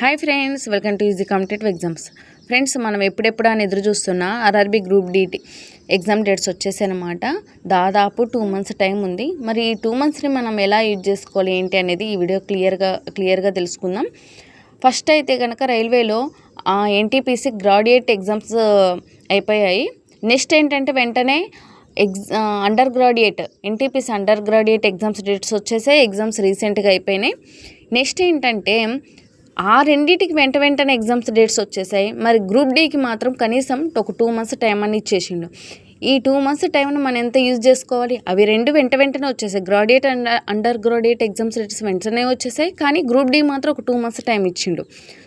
Hi friends welcome to easy competitive exams friends మనం ఎప్పుడెప్పుడు అని ఎదురు చూస్తున్న RRB group DT exam dates వచ్చేసాయన్నమాట దాదాపు టూ మంత్స్ టైం ఉంది. మరి ఈ టూ మంత్స్ని మనం ఎలా యూజ్ చేసుకోవాలి ఏంటి అనేది ఈ వీడియో క్లియర్గా క్లియర్గా తెలుసుకుందాం. ఫస్ట్ అయితే కనుక రైల్వేలో ఎన్టీపీసీ గ్రాడ్యుయేట్ ఎగ్జామ్స్ అయిపోయాయి. నెక్స్ట్ ఏంటంటే వెంటనే ఎగ్జ్ under graduate NTPC under graduate exams dates వచ్చేసాయి. ఎగ్జామ్స్ రీసెంట్గా అయిపోయినాయి. నెక్స్ట్ ఏంటంటే ఆ రెండింటికి వెంట వెంటనే ఎగ్జామ్స్ డేట్స్ వచ్చేసాయి. మరి గ్రూప్ డీకి మాత్రం కనీసం ఒక టూ మంత్స్ టైం అని ఇచ్చేసిండు. ఈ టూ మంత్స్ టైంను మనం ఎంత యూజ్ చేసుకోవాలి? అవి రెండు వెంట వెంటనే వచ్చేసాయి. Graduate and under graduate exams dates వెంటనే వచ్చేసాయి. కానీ గ్రూప్ డి మాత్రం ఒక టూ మంత్స్ టైం ఇచ్చిండు.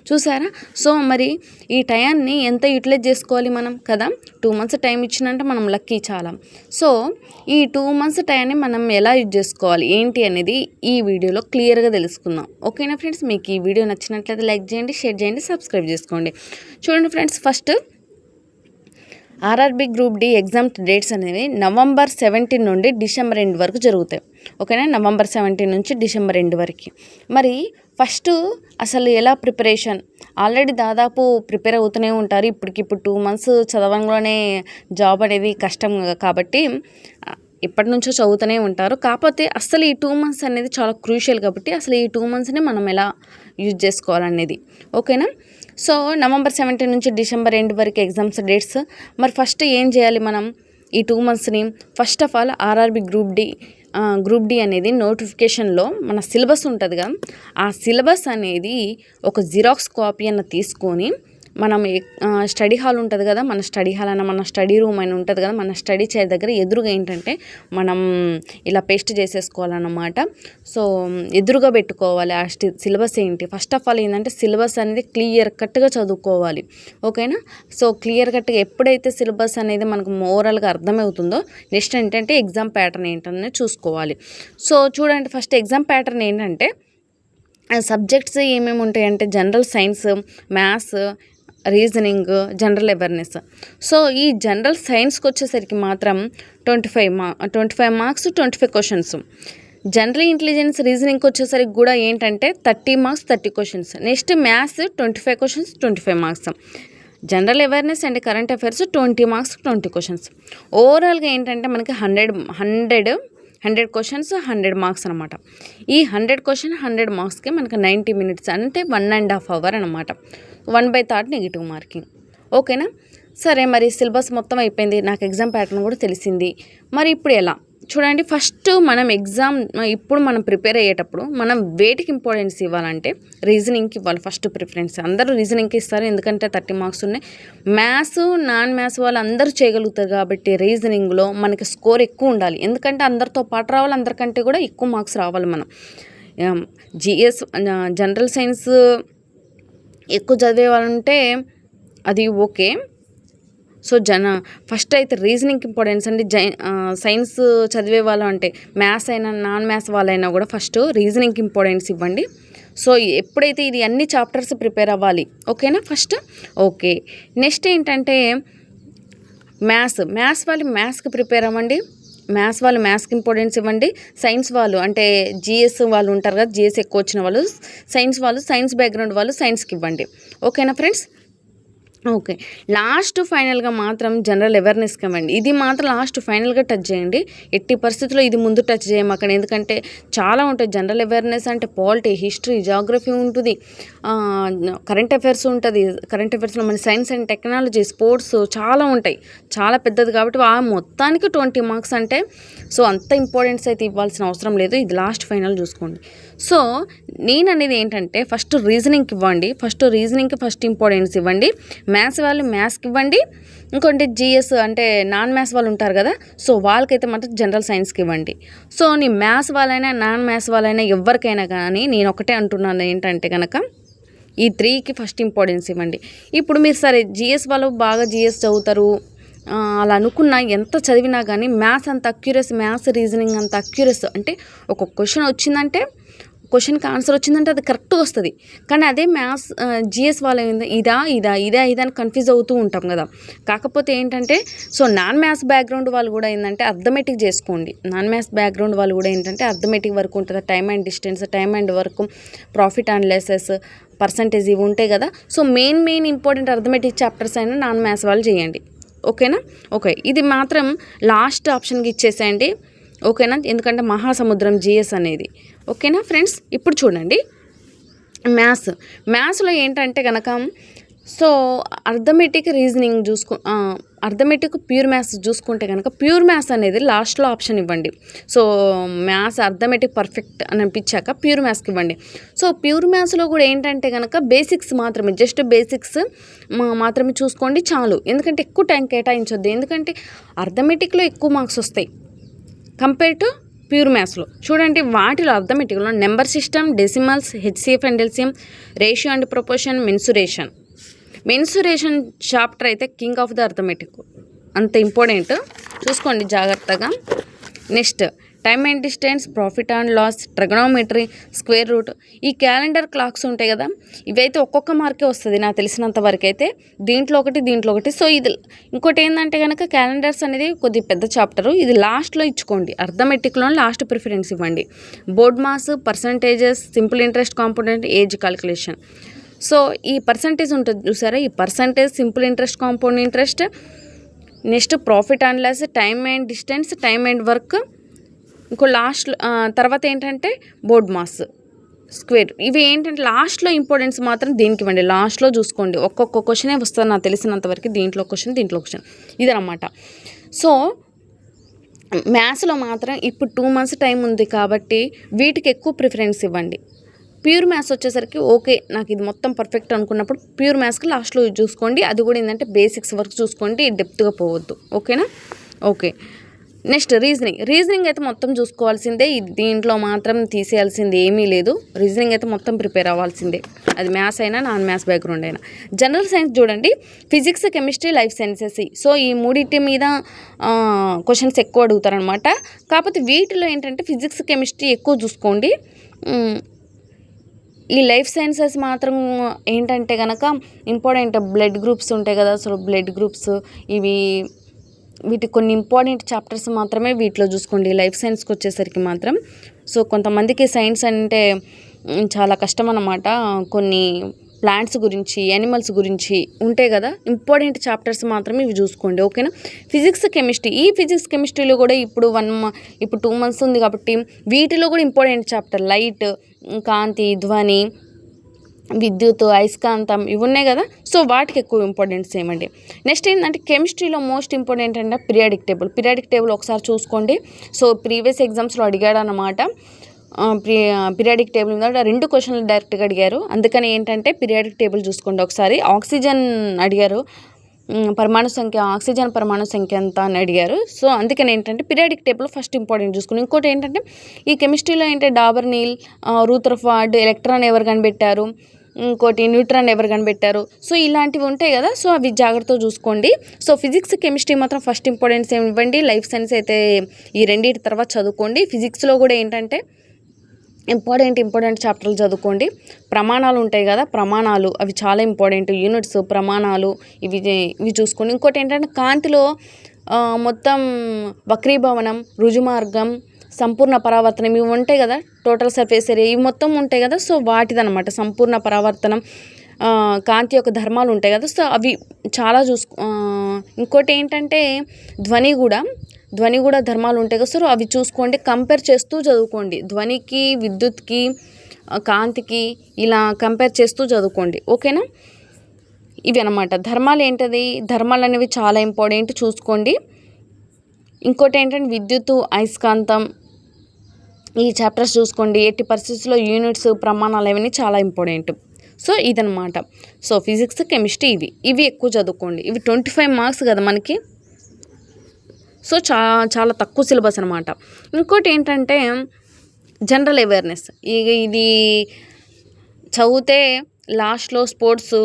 చూసారా? సో మరి ఈ టయాన్ని ఎంత యూటిలైజ్ చేసుకోవాలి మనం? కదా? టూ మంత్స్ టైం ఇచ్చినంటే మనం లక్కీ చాలా. సో ఈ టూ మంత్స్ టైంని మనం ఎలా యూజ్ చేసుకోవాలి? ఏంటి అనేది ఈ వీడియోలో క్లియర్గా తెలుసుకుందాం. ఓకేనా ఫ్రెండ్స్? మీకు ఈ వీడియో నచ్చినట్లయితే లైక్ చేయండి షేర్ చేయండి సబ్స్క్రైబ్ చేసుకోండి. చూడండి friends first RRB group D exam dates అనేవి నవంబర్ సెవెంటీన్ నుండి డిసెంబర్ ఎండ్ వరకు జరుగుతాయి. ఓకేనా? నవంబర్ సెవెంటీన్ నుంచి డిసెంబర్ ఎండ్ వరకు. మరి ఫస్ట్ అసలు ఎలా ప్రిపరేషన్ ఆల్రెడీ దాదాపు ప్రిపేర్ అవుతూనే ఉంటారు. ఇప్పటికిప్పుడు టూ మంత్స్ చదవంలోనే జాబ్ అనేది కష్టం కాబట్టి ఇప్పటి నుంచో చదువుతూనే ఉంటారు. కాకపోతే అసలు ఈ టూ మంత్స్ అనేది చాలా క్రూషియల్ కాబట్టి అసలు ఈ టూ మంత్స్ని మనం ఎలా యూజ్ చేసుకోవాలనేది. ఓకేనా? సో నవంబర్ సెవెంటీన్ నుంచి డిసెంబర్ ఎండ్ వరకు ఎగ్జామ్స్ డేట్స్. మరి ఫస్ట్ ఏం చేయాలి మనం? ఈ two మంత్స్ని first of all RRB group D group D అనేది నోటిఫికేషన్లో మన సిలబస్ ఉంటుందిగా. ఆ సిలబస్ అనేది ఒక జిరాక్స్ కాపీ అన్న తీసుకొని మనం స్టడీ హాల్ ఉంటుంది కదా మన స్టడీ హాల్ అన్న మన స్టడీ రూమ్ అని ఉంటుంది కదా మన స్టడీ చైర్ దగ్గర ఎదురుగా ఏంటంటే మనం ఇలా పేస్ట్ చేసేసుకోవాలన్నమాట. సో ఎదురుగా పెట్టుకోవాలి ఆ సిలబస్ ఏంటి? ఫస్ట్ ఆఫ్ ఆల్ ఏంటంటే సిలబస్ అనేది క్లియర్ కట్గా చదువుకోవాలి. ఓకేనా? సో క్లియర్ కట్గా ఎప్పుడైతే సిలబస్ అనేది మనకు ఓవరాల్గా అర్థమవుతుందో నెక్స్ట్ ఏంటంటే ఎగ్జామ్ ప్యాటర్న్ ఏంటనేది చూసుకోవాలి. సో చూడండి ఫస్ట్ ఎగ్జామ్ ప్యాటర్న్ ఏంటంటే సబ్జెక్ట్స్ ఏమేమి ఉంటాయంటే general science maths reasoning general awareness so ఈ జనరల్ సైన్స్కి వచ్చేసరికి మాత్రం ట్వంటీ ఫైవ్ మా twenty five marks twenty five questions general intelligence రీజనింగ్కి వచ్చేసరికి కూడా ఏంటంటే thirty marks thirty questions next maths twenty five questions twenty five marks general awareness and current affairs twenty marks twenty questions ఓవరాల్గా ఏంటంటే మనకి hundred hundred hundred questions hundred marks అనమాట ఈ hundred question hundred మార్క్స్కి మనకి నైంటీ మినిట్స్ అంటే one and half hour అనమాట one by third negative marking. ఓకేనా? సరే మరి సిలబస్ మొత్తం అయిపోయింది. నాకు ఎగ్జామ్ ప్యాటర్న్ కూడా తెలిసింది. మరి ఇప్పుడు ఎలా? చూడండి ఫస్ట్ మనం ఎగ్జామ్ ఇప్పుడు మనం ప్రిపేర్ అయ్యేటప్పుడు మనం వేటికి ఇంపార్టెన్స్ ఇవ్వాలంటే రీజనింగ్కి ఇవ్వాలి ఫస్ట్ ప్రిఫరెన్స్ అందరూ రీజనింగ్కి ఇస్తారు ఎందుకంటే థర్టీ మార్క్స్ ఉన్నాయి. మ్యాథ్స్ నాన్ మ్యాథ్స్ వాళ్ళు అందరూ చేయగలుగుతారు కాబట్టి రీజనింగ్లో మనకి స్కోర్ ఎక్కువ ఉండాలి. ఎందుకంటే అందరితో పాటు రావాలి అందరికంటే కూడా ఎక్కువ మార్క్స్ రావాలి మనం. జిఎస్ జనరల్ సైన్స్ ఎక్కువ చదివే వాళ్ళంటే అది ఓకే సో జన ఫస్ట్ అయితే రీజనింగ్ ఇంపార్టెన్స్ అండి. జై సైన్స్ చదివే వాళ్ళు అంటే మ్యాథ్స్ అయినా నాన్ మ్యాథ్స్ వాళ్ళైనా కూడా ఫస్ట్ రీజనింగ్ ఇంపార్టెన్స్ ఇవ్వండి. సో ఎప్పుడైతే ఇది అన్ని చాప్టర్స్ ప్రిపేర్ అవ్వాలి ఓకేనా ఫస్ట్ ఓకే నెక్స్ట్ ఏంటంటే మ్యాథ్స్ మ్యాథ్స్ వాళ్ళు మ్యాథ్స్కి ప్రిపేర్ అవ్వండి. మ్యాథ్స్ వాళ్ళు మ్యాథ్స్కి ఇంపార్టెన్స్ ఇవ్వండి. సైన్స్ వాళ్ళు అంటే జిఎస్ వాళ్ళు ఉంటారు కదా జిఎస్ ఎక్కువ వచ్చిన వాళ్ళు సైన్స్ వాళ్ళు సైన్స్ బ్యాక్గ్రౌండ్ వాళ్ళు సైన్స్కి ఇవ్వండి. ఓకేనా ఫ్రెండ్స్ ఓకే. లాస్ట్ ఫైనల్గా మాత్రం జనరల్ అవేర్నెస్కి ఇవ్వండి ఇది మాత్రం లాస్ట్ ఫైనల్గా టచ్ చేయండి. ఎట్టి పరిస్థితుల్లో ఇది ముందు టచ్ చేయమాక ఎందుకంటే చాలా ఉంటాయి జనరల్ అవేర్నెస్ అంటే పాలిటీ హిస్టరీ జాగ్రఫీ ఉంటుంది. కరెంట్ అఫైర్స్ ఉంటుంది. కరెంట్ అఫైర్స్లో మన సైన్స్ అండ్ టెక్నాలజీ స్పోర్ట్స్ చాలా ఉంటాయి. చాలా పెద్దది కాబట్టి ఆ మొత్తానికి ట్వంటీ మార్క్స్ అంటే సో అంత ఇంపార్టెన్స్ అయితే ఇవ్వాల్సిన అవసరం లేదు. ఇది లాస్ట్ ఫైనల్ చూసుకోండి. సో నేను అనేది ఏంటంటే ఫస్ట్ రీజనింగ్కి ఇవ్వండి. ఫస్ట్ రీజనింగ్కి ఫస్ట్ ఇంపార్టెన్స్ ఇవ్వండి. మ్యాథ్స్ వాళ్ళు మ్యాథ్స్కి ఇవ్వండి. ఇంకోటి జిఎస్ అంటే నాన్ మ్యాథ్స్ వాళ్ళు ఉంటారు కదా సో వాళ్ళకైతే మాత్రం జనరల్ సైన్స్కి ఇవ్వండి. సో నీ మ్యాథ్స్ వాళ్ళైనా నాన్ మ్యాథ్స్ వాళ్ళైనా ఎవరికైనా కానీ నేను ఒకటే అంటున్నాను ఏంటంటే కనుక ఈ త్రీకి ఫస్ట్ ఇంపార్టెన్స్ ఇవ్వండి. ఇప్పుడు మీరు సరే జిఎస్ వాళ్ళు బాగా జిఎస్ చదువుతారు అలా అనుకున్నా ఎంత చదివినా కానీ మ్యాథ్స్ అంత అక్యూరస్ మ్యాథ్స్ రీజనింగ్ అంత అక్యూరస్ అంటే ఒక క్వశ్చన్ వచ్చిందంటే క్వశ్చన్కి ఆన్సర్ వచ్చిందంటే అది కరెక్ట్ వస్తుంది. కానీ అదే మ్యాథ్స్ జిఎస్ వాళ్ళు ఇదా ఇదా ఇదా ఇదా అని కన్ఫ్యూజ్ అవుతూ ఉంటాం కదా. కాకపోతే ఏంటంటే సో నాన్ మ్యాథ్స్ బ్యాక్గ్రౌండ్ వాళ్ళు కూడా ఏంటంటే అర్థమెటిక్ చేసుకోండి. నాన్ మ్యాథ్స్ బ్యాక్గ్రౌండ్ వాళ్ళు కూడా ఏంటంటే అర్థమెటిక్ వరకు ఉంటుంది. Time and distance time and work profit and losses percentage ఇవి ఉంటాయి కదా. So main main important arithmetic chapters అయినా నాన్ మ్యాథ్స్ వాళ్ళు చేయండి. ఓకేనా? ఓకే. ఇది మాత్రం లాస్ట్ ఆప్షన్కి ఇచ్చేసేయండి. ఓకేనా? ఎందుకంటే మహాసముద్రం జిఎస్ అనేది. ఓకేనా ఫ్రెండ్స్? ఇప్పుడు చూడండి. మ్యాథ్స్. మ్యాథ్స్లో ఏంటంటే కనుక సో అర్థమెటిక్ రీజనింగ్ చూసుకు అర్థమెటిక్ ప్యూర్ మ్యాథ్స్ చూసుకుంటే కనుక ప్యూర్ మ్యాథ్స్ అనేది లాస్ట్లో ఆప్షన్ ఇవ్వండి. సో మ్యాథ్స్ అర్థమెటిక్ పర్ఫెక్ట్ అని అనిపించాక ప్యూర్ మ్యాథ్స్కి ఇవ్వండి. సో ప్యూర్ మ్యాథ్స్లో కూడా ఏంటంటే కనుక బేసిక్స్ మాత్రమే జస్ట్ బేసిక్స్ మాత్రమే చూసుకోండి చాలు. ఎందుకంటే ఎక్కువ టైం కేటాయించొద్దు. ఎందుకంటే అర్థమెటిక్లో ఎక్కువ మార్క్స్ వస్తాయి. కంపేర్ టు ప్యూర్ మ్యాథ్స్లో చూడండి వాటిలో అర్థమెటిక్లో number system decimals HCF and LCM ratio and proportion mensuration mensuration chapter అయితే కింగ్ ఆఫ్ ద అర్థమెటిక్ అంత ఇంపార్టెంట్ చూసుకోండి జాగ్రత్తగా. Next time and distance profit and loss trigonometry square root ఈ calendar clocks ఉంటాయి కదా. ఇవైతే ఒక్కొక్క మార్కే వస్తుంది నాకు తెలిసినంత వరకు అయితే దీంట్లో ఒకటి దీంట్లో ఒకటి. సో ఇది ఇంకోటి ఏంటంటే కనుక క్యాలెండర్స్ అనేది కొద్ది పెద్ద చాప్టరు. ఇది లాస్ట్లో ఇచ్చుకోండి. అర్థమెటిక్లో లాస్ట్ ప్రిఫరెన్స్ ఇవ్వండి. BODMAS percentages simple interest component age calculation so ఈ పర్సంటేజ్ ఉంటుంది చూసారా? ఈ percentage simple interest compound interest next profit and loss time and distance time and work ఇంకో లాస్ట్ తర్వాత ఏంటంటే బోర్డ్ మాస్ స్క్వేర్ ఇవి ఏంటంటే లాస్ట్లో ఇంపార్టెన్స్ మాత్రం దీనికి ఇవ్వండి. లాస్ట్లో చూసుకోండి. ఒక్కొక్క క్వశ్చనే వస్తుంది నాకు తెలిసినంత వరకు దీంట్లో క్వశ్చన్ దీంట్లో క్వశ్చన్ ఇదనమాట సో మ్యాథ్స్లో మాత్రం ఇప్పుడు టూ మంత్స్ టైం ఉంది కాబట్టి వీటికి ఎక్కువ ప్రిఫరెన్స్ ఇవ్వండి. ప్యూర్ మ్యాథ్స్ వచ్చేసరికి ఓకే నాకు ఇది మొత్తం పర్ఫెక్ట్ అనుకున్నప్పుడు ప్యూర్ మ్యాథ్స్కి లాస్ట్లో చూసుకోండి. అది కూడా ఏంటంటే బేసిక్స్ వరకు చూసుకోండి. డెప్త్గా పోవద్దు. ఓకేనా ఓకే నెక్స్ట్ రీజనింగ్. రీజనింగ్ అయితే మొత్తం చూసుకోవాల్సిందే. దీంట్లో మాత్రం తీసేయాల్సింది ఏమీ లేదు. రీజనింగ్ అయితే మొత్తం ప్రిపేర్ అవ్వాల్సిందే. అది మ్యాథ్స్ అయినా నాన్ మ్యాథ్స్ బ్యాక్గ్రౌండ్ అయినా. జనరల్ సైన్స్ చూడండి. Physics chemistry life sciences. So ఈ మూడింటి మీద క్వశ్చన్స్ ఎక్కువ అడుగుతారనమాట కాకపోతే వీటిలో ఏంటంటే ఫిజిక్స్ కెమిస్ట్రీ ఎక్కువ చూసుకోండి. ఈ లైఫ్ సైన్సెస్ మాత్రం ఏంటంటే కనుక ఇంపార్టెంట్. బ్లడ్ గ్రూప్స్ ఉంటాయి కదా. అసలు బ్లడ్ గ్రూప్స్ ఇవి వీటి కొన్ని ఇంపార్టెంట్ చాప్టర్స్ మాత్రమే వీటిలో చూసుకోండి. లైఫ్ సైన్స్కి వచ్చేసరికి మాత్రం. సో కొంతమందికి సైన్స్ అంటే చాలా కష్టం అన్నమాట కొన్ని ప్లాంట్స్ గురించి యానిమల్స్ గురించి ఉంటాయి కదా. ఇంపార్టెంట్ చాప్టర్స్ మాత్రమే ఇవి చూసుకోండి. ఓకేనా? Physics chemistry. ఈ ఫిజిక్స్ కెమిస్ట్రీలో కూడా ఇప్పుడు వన్ ఇప్పుడు టూ మంత్స్ ఉంది కాబట్టి వీటిలో కూడా ఇంపార్టెంట్ చాప్టర్. లైట్ కాంతి ధ్వని విద్యుత్ అయస్కాంతం ఇవి ఉన్నాయి కదా. సో వాటికి ఎక్కువ ఇంపార్టెన్స్ ఏమండి? నెక్స్ట్ ఏంటంటే కెమిస్ట్రీలో మోస్ట్ ఇంపార్టెంట్ అంటే పీరియాడిక్ టేబుల్ పీరియాడిక్ టేబుల్ ఒకసారి చూసుకోండి. సో ప్రీవియస్ ఎగ్జామ్స్లో అడిగాడు అనమాట పీరియాడిక్ టేబుల్ మీద రెండు క్వశ్చన్లు డైరెక్ట్గా అడిగారు. అందుకని ఏంటంటే పీరియాడిక్ టేబుల్ చూసుకోండి ఒకసారి. ఆక్సిజన్ అడిగారు. పరమాణు సంఖ్య ఆక్సిజన్ పరమాణు సంఖ్య ఎంత అని అడిగారు. సో అందుకని ఏంటంటే పీరియాడిక్ టేబుల్ ఫస్ట్ ఇంపార్టెంట్ చూసుకుని ఇంకోటి ఏంటంటే ఈ కెమిస్ట్రీలో ఏంటంటే డాబర్ నీల్ రూథర్ఫార్డ్ ఎలక్ట్రాన్ ఎవరు కనిపెట్టారు? ఇంకోటి న్యూట్రాన్ ఎవరు కనిపెట్టారు? సో ఇలాంటివి ఉంటాయి కదా. సో అవి జాగ్రత్తగా చూసుకోండి. సో ఫిజిక్స్ కెమిస్ట్రీ మాత్రం ఫస్ట్ ఇంపార్టెన్స్ ఏమి ఇవ్వండి. లైఫ్ సైన్స్ అయితే ఈ రెండింటి తర్వాత చదువుకోండి. ఫిజిక్స్లో కూడా ఏంటంటే ఇంపార్టెంట్ ఇంపార్టెంట్ చాప్టర్లు చదువుకోండి. ప్రమాణాలు ఉంటాయి కదా. ప్రమాణాలు అవి చాలా ఇంపార్టెంట్. యూనిట్స్ ప్రమాణాలు ఇవి ఇవి చూసుకోండి. ఇంకోటి ఏంటంటే కాంతిలో మొత్తం వక్రీభవనం రుజుమార్గం సంపూర్ణ పరావర్తనం ఇవి ఉంటాయి కదా టోటల్ సర్ఫేస్ ఏరియా ఇవి మొత్తం ఉంటాయి కదా సో వాటిదనమాట సంపూర్ణ పరావర్తనం. కాంతి యొక్క ధర్మాలు ఉంటాయి కదా సో అవి చాలా చూసుకో ఇంకోటి ఏంటంటే ధ్వని కూడా ధ్వని కూడా ధర్మాలు ఉంటాయి కదా సో అవి చూసుకోండి కంపేర్ చేస్తూ చదువుకోండి. ధ్వనికి విద్యుత్కి కాంతికి ఇలా కంపేర్ చేస్తూ చదువుకోండి ఓకేనా ఇవి అనమాట ధర్మాలు ఏంటది? ధర్మాలు అనేవి చాలా ఇంపార్టెంట్ చూసుకోండి. ఇంకోటి ఏంటంటే విద్యుత్ అయస్కాంతం ఈ చాప్టర్స్ చూసుకోండి. ఎట్టి పరిస్థితుల్లో యూనిట్స్ ప్రమాణాలు అవన్నీ చాలా ఇంపార్టెంట్. సో ఇదనమాట సో ఫిజిక్స్ కెమిస్ట్రీ ఇవి. ఇవి ఎక్కువ చదువుకోండి. ఇవి ట్వంటీ ఫైవ్ మార్క్స్ కదా మనకి? సో చా చాలా తక్కువ సిలబస్ అనమాట ఇంకోటి ఏంటంటే జనరల్ అవేర్నెస్. ఇక ఇది చదివితే లాస్ట్లో sports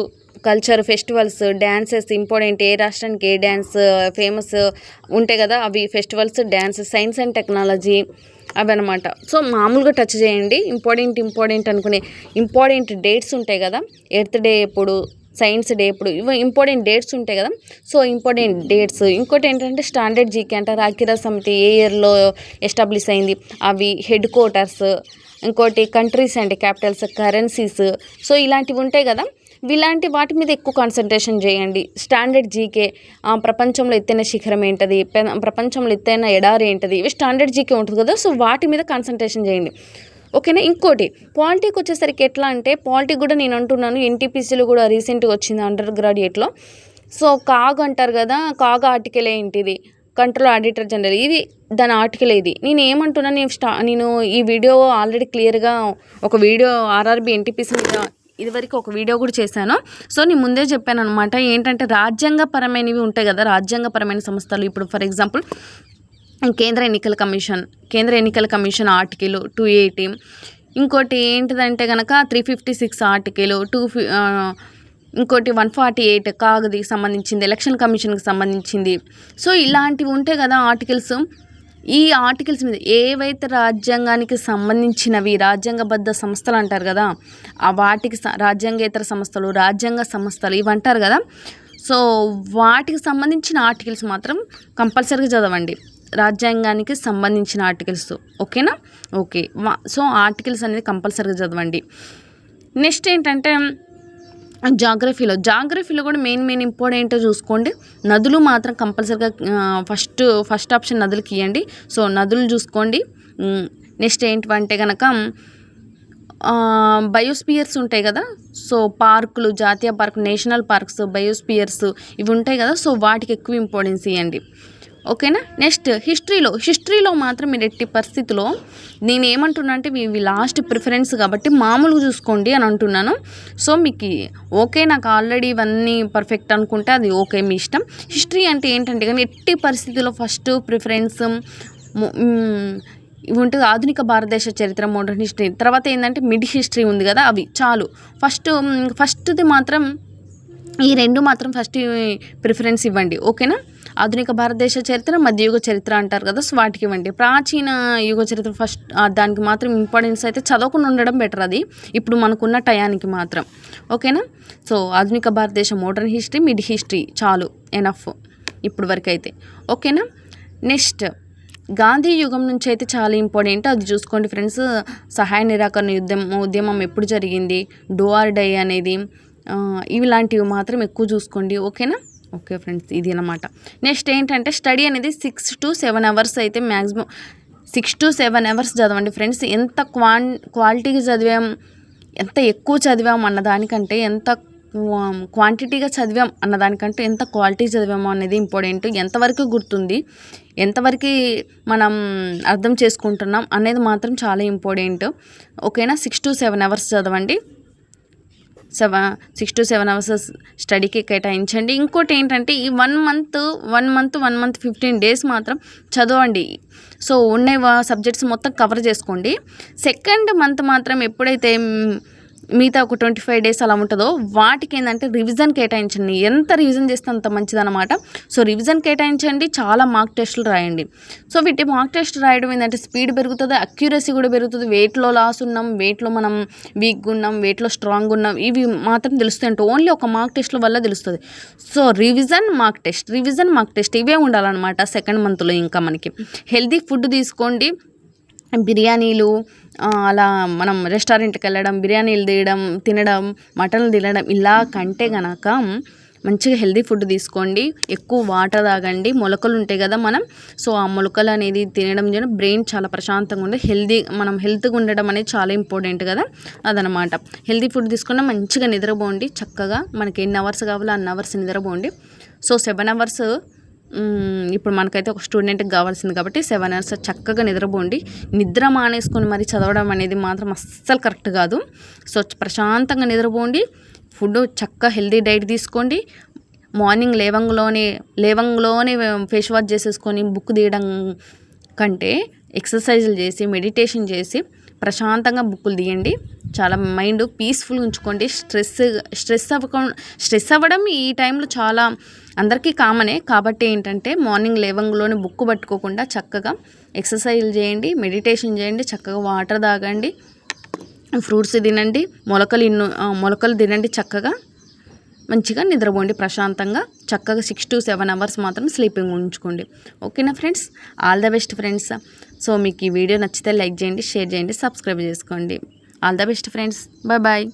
culture festivals dances important. ఏ రాష్ట్రానికి ఏ డ్యాన్స్ ఫేమస్ ఉంటాయి కదా అవి festivals dance science and technology. అవన్నమాట so మామూలుగా టచ్ చేయండి. ఇంపార్టెంట్ ఇంపార్టెంట్ అనుకునే ఇంపార్టెంట్ డేట్స్ ఉంటాయి కదా. ఎర్త్ డే ఎప్పుడు సైన్స్ డే ఇప్పుడు ఇవి ఇంపార్టెంట్ డేట్స్ ఉంటాయి కదా. సో ఇంపార్టెంట్ డేట్స్ ఇంకోటి ఏంటంటే స్టాండర్డ్ జీకే అంటారు. అఖిరా సమితి ఏ ఇయర్లో ఎస్టాబ్లిష్ అయింది? అవి హెడ్ క్వార్టర్స్ ఇంకోటి countries and capitals currencies so ఇలాంటివి ఉంటాయి కదా. ఇలాంటి వాటి మీద ఎక్కువ కాన్సన్ట్రేషన్ చేయండి. స్టాండర్డ్ జీకే ప్రపంచంలో ఎత్తైన శిఖరం ఏంటది? ప్రపంచంలో ఎత్తైన ఎడారి ఏంటది? ఇవి స్టాండర్డ్ జీకే ఉంటుంది కదా సో వాటి మీద కాన్సన్ట్రేషన్ చేయండి. ఓకేనా ఇంకోటి పాలిటిక్ వచ్చేసరికి ఎట్లా అంటే పాలిటిక్ కూడా నేను అంటున్నాను ఎన్టీపీసీలో కూడా రీసెంట్గా వచ్చింది అండర్ గ్రాడ్యుయేట్లో సో కాగ్ అంటారు కదా కాగ్ ఆర్టికల్ ఏంటిది? కంట్రోల్ ఆడిటర్ జనరల్ ఇది దాని ఆర్టికల్ ఇది. నేను ఏమంటున్నా నేను స్టా నేను ఈ వీడియో ఆల్రెడీ క్లియర్గా ఒక వీడియో ఆర్ఆర్బి ఎన్టీపీసీ మీద ఇదివరకు ఒక వీడియో కూడా చేశాను. సో నేను ముందే చెప్పాను అనమాట ఏంటంటే రాజ్యాంగపరమైనవి ఉంటాయి కదా రాజ్యాంగపరమైన సంస్థలు. ఇప్పుడు ఫర్ ఎగ్జాంపుల్ కేంద్ర ఎన్నికల కమిషన్ కేంద్ర ఎన్నికల కమిషన్ ఆర్టికల్ టూ ఎయిటీ. ఇంకోటి ఏంటిదంటే కనుక three fifty six article two ఫి ఇంకోటి వన్ ఫార్టీ ఎయిట్ కాగది సంబంధించింది ఎలక్షన్ కమిషన్కి సంబంధించింది. సో ఇలాంటివి ఉంటాయి కదా ఆర్టికల్స్. ఈ ఆర్టికల్స్ మీద ఏవైతే రాజ్యాంగానికి సంబంధించినవి రాజ్యాంగబద్ధ సంస్థలు అంటారు కదా ఆ వాటికి రాజ్యాంగేతర సంస్థలు రాజ్యాంగ సంస్థలు ఇవి అంటారు కదా సో వాటికి సంబంధించిన ఆర్టికల్స్ మాత్రం కంపల్సరీగా చదవండి. రాజ్యాంగానికి సంబంధించిన ఆర్టికల్స్ ఓకేనా? ఓకే. వా- సో ఆర్టికల్స్ అనేది కంపల్సరీగా చదవండి. నెక్స్ట్ ఏంటంటే జాగ్రఫీలో. జాగ్రఫీలో కూడా మెయిన్ మెయిన్ ఇంపార్టెంట్ చూసుకోండి. నదులు మాత్రం కంపల్సరీగా ఫస్ట్ ఫస్ట్ ఆప్షన్ నదులకి ఇవ్వండి సో నదులు చూసుకోండి. నెక్స్ట్ ఏంటంటే కనుక బయోస్పియర్స్ ఉంటాయి కదా. సో పార్కులు జాతీయ పార్క్ నేషనల్ పార్క్స్ బయోస్పియర్స్ ఇవి ఉంటాయి కదా. సో వాటికి ఎక్కువ ఇంపార్టెన్స్ ఇవ్వండి ఓకేనా? నెక్స్ట్ హిస్టరీలో. హిస్టరీలో మాత్రం మీరు ఎట్టి పరిస్థితిలో నేను ఏమంటున్నా అంటే ఇవి లాస్ట్ ప్రిఫరెన్స్ కాబట్టి మామూలుగా చూసుకోండి అని అంటున్నాను. సో మీకు ఓకే నాకు ఆల్రెడీ ఇవన్నీ పర్ఫెక్ట్ అనుకుంటే అది ఓకే మీ ఇష్టం. హిస్టరీ అంటే ఏంటంటే కానీ ఎట్టి పరిస్థితిలో ఫస్ట్ ప్రిఫరెన్స్ ఇవి ఉంటుంది. ఆధునిక భారతదేశ చరిత్ర మోడర్న్ హిస్టరీ తర్వాత ఏంటంటే మిడ్ హిస్టరీ ఉంది కదా అవి చాలు. ఫస్ట్ ఫస్ట్ది మాత్రం ఈ రెండు మాత్రం ఫస్ట్ ప్రిఫరెన్స్ ఇవ్వండి. ఓకేనా? ఆధునిక భారతదేశ చరిత్ర మధ్యయుగ చరిత్ర అంటారు కదా సో వాటికి ఇవ్వండి. ప్రాచీన యుగ చరిత్ర ఫస్ట్ దానికి మాత్రం ఇంపార్టెన్స్ అయితే చదవకుండా ఉండడం బెటర్ అది. ఇప్పుడు మనకున్న టయానికి మాత్రం. ఓకేనా? సో ఆధునిక భారతదేశ మోడర్న్ హిస్టరీ మిడ్ హిస్టరీ చాలు. ఎనఫ్ ఇప్పుడు వరకు అయితే. ఓకేనా? నెక్స్ట్ గాంధీ యుగం నుంచి అయితే చాలా ఇంపార్టెంట్ అది చూసుకోండి ఫ్రెండ్స్ సహాయ నిరాకరణ యుద్ధం ఉద్యమం ఎప్పుడు జరిగింది? డోఆర్ డై అనేది ఇవి ఇలాంటివి మాత్రం ఎక్కువ చూసుకోండి. ఓకేనా? ఓకే ఫ్రెండ్స్ ఇది అనమాట నెక్స్ట్ ఏంటంటే స్టడీ అనేది సిక్స్ టు సెవెన్ అవర్స్ అయితే maximum six to seven hours చదవండి ఫ్రెండ్స్ ఎంత క్వాన్ క్వాలిటీగా చదివాం ఎంత ఎక్కువ చదివాం అన్న దానికంటే ఎంత క్వాంటిటీగా చదివాం అన్న దానికంటే ఎంత క్వాలిటీ చదివామో అనేది ఇంపార్టెంట్ ఎంతవరకు గుర్తుంది ఎంతవరకు మనం అర్థం చేసుకుంటున్నాం అనేది మాత్రం చాలా ఇంపార్టెంట్ ఓకేనా సిక్స్ టు సెవెన్ అవర్స్ చదవండి. Seven six to seven hours స్టడీకి కేటాయించండి. ఇంకోటి ఏంటంటే ఈ one month one month one month fifteen days మాత్రం చదవండి. సో ఉన్న సబ్జెక్ట్స్ మొత్తం కవర్ చేసుకోండి. సెకండ్ మంత్ మాత్రం ఎప్పుడైతే మిగతా ఒక ట్వంటీ ఫైవ్ డేస్ అలా ఉంటుందో వాటికి ఏంటంటే రివిజన్ కేటాయించండి. ఎంత రివిజన్ చేస్తే అంత మంచిదన్నమాట. సో రివిజన్ కేటాయించండి చాలా మార్క్ టెస్టులు రాయండి. సో వీటి మార్క్ టెస్ట్ రాయడం ఏంటంటే స్పీడ్ పెరుగుతుంది అక్యూరసీ కూడా పెరుగుతుంది. వెయిట్లో లాస్ ఉన్నాం వెయిట్లో మనం వీక్గా ఉన్నాం వెయిట్లో స్ట్రాంగ్ ఉన్నాం. ఇవి మాత్రం తెలుస్తాయి అంటే ఓన్లీ ఒక మార్క్ టెస్ట్ల వల్ల తెలుస్తుంది. So revision mark test revision mark test ఇవే ఉండాలన్నమాట సెకండ్ మంత్లో ఇంకా మనకి. హెల్తీ ఫుడ్ తీసుకోండి. బిర్యానీలు అలా మనం రెస్టారెంట్కి వెళ్ళడం బిర్యానీలు తీయడం తినడం మటన్లు తినడం ఇలా కంటే గనక మంచిగా హెల్దీ ఫుడ్ తీసుకోండి. ఎక్కువ వాటర్ తాగండి. మొలకలు ఉంటాయి కదా మనం. సో ఆ మొలకలు అనేది తినడం ద్వారా బ్రెయిన్ చాలా ప్రశాంతంగా ఉండి. హెల్దీ మనం హెల్త్గా ఉండడం అనేది చాలా ఇంపార్టెంట్ కదా అదనమాట. హెల్దీ ఫుడ్ తీసుకున్న మంచిగా నిద్రపోండి. చక్కగా మనకి ఎన్ని అవర్స్ కావాలో అన్ని అవర్స్ నిద్రపోండి. సో సెవెన్ అవర్స్ ఇప్పుడు మనకైతే ఒక స్టూడెంట్కి కావాల్సింది కాబట్టి సెవెన్ అవర్స్ చక్కగా నిద్రపోండి. నిద్ర మానేసుకొని మరి చదవడం అనేది మాత్రం అస్సలు కరెక్ట్ కాదు. సో ప్రశాంతంగా నిద్రపోండి. ఫుడ్ చక్కగా హెల్దీ డైట్ తీసుకోండి. మార్నింగ్ లేవంగ్లోనే లేవంగ్లోనే ఫేస్ వాష్ చేసేసుకొని బుక్ తీయడం కంటే ఎక్సర్సైజులు చేసి మెడిటేషన్ చేసి ప్రశాంతంగా బుక్కులు తీయండి. చాలా మైండ్ పీస్ఫుల్ ఉంచుకోండి. స్ట్రెస్ స్ట్రెస్ అవ్వకుండా స్ట్రెస్ అవ్వడం ఈ టైంలో చాలా అందరికీ కామనే. కాబట్టి ఏంటంటే మార్నింగ్ లేవంలోనే బుక్ పట్టుకోకుండా చక్కగా ఎక్సర్సైజ్ చేయండి మెడిటేషన్ చేయండి చక్కగా వాటర్ తాగండి ఫ్రూట్స్ తినండి మొలకలు ఇన్ను మొలకలు తినండి చక్కగా మంచిగా నిద్రపోండి ప్రశాంతంగా. చక్కగా సిక్స్ టు సెవెన్ అవర్స్ మాత్రం స్లీపింగ్ ఉంచుకోండి. ఓకేనా friends? All the best friends. So మీకు ఈ వీడియో నచ్చితే లైక్ చేయండి షేర్ చేయండి సబ్స్క్రైబ్ చేసుకోండి. All the best friends bye bye